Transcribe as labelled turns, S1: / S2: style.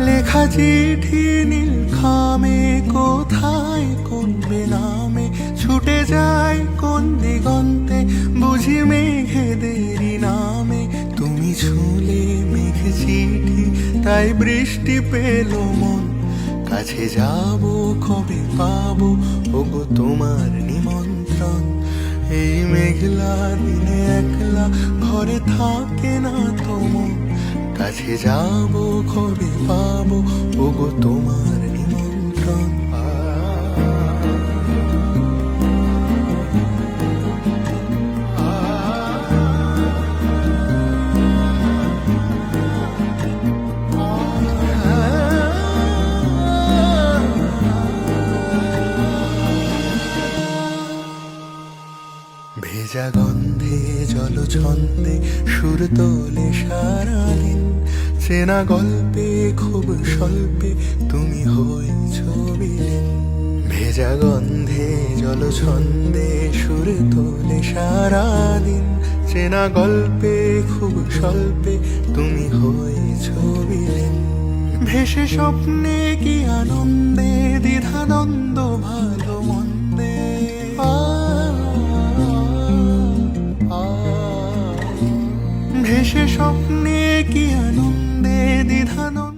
S1: লেখা চিঠি নীল খামে কোথায় কোন নামে ছুটে যায় কোন দিগন্তে, বুঝি মেঘেদেরই নামে। তুমি ছুলে মেঘ চিঠি, তাই বৃষ্টি পেল মন। কাছে যাব, কবে পাবো? ওগো তোমার নিমন্ত্রণ। এই মেঘলা দিনে একলা ঘরে থাকে না তোমার কাছে যাব, কবে পাবো? ওগো, তোমার নিমন্ত্রণ ভেজা গন্ধে জল ছন্দে সুর তোলে সারা সারাদিন চেনা গল্পে, খুব স্বল্পে তুমি হয়েছ বিলীন ভেজা গন্ধে জল ছন্দে সুরে তোলে সারাদিন। চেনা গল্পে, খুব স্বল্পে তুমি হয়েছ বিলীন ভেসে স্বপ্নে কি আনন্দে, দ্বিধানন্দ, ভালো মন্দে। ভেসে স্বপ্নে কি আনন্দ 你太浓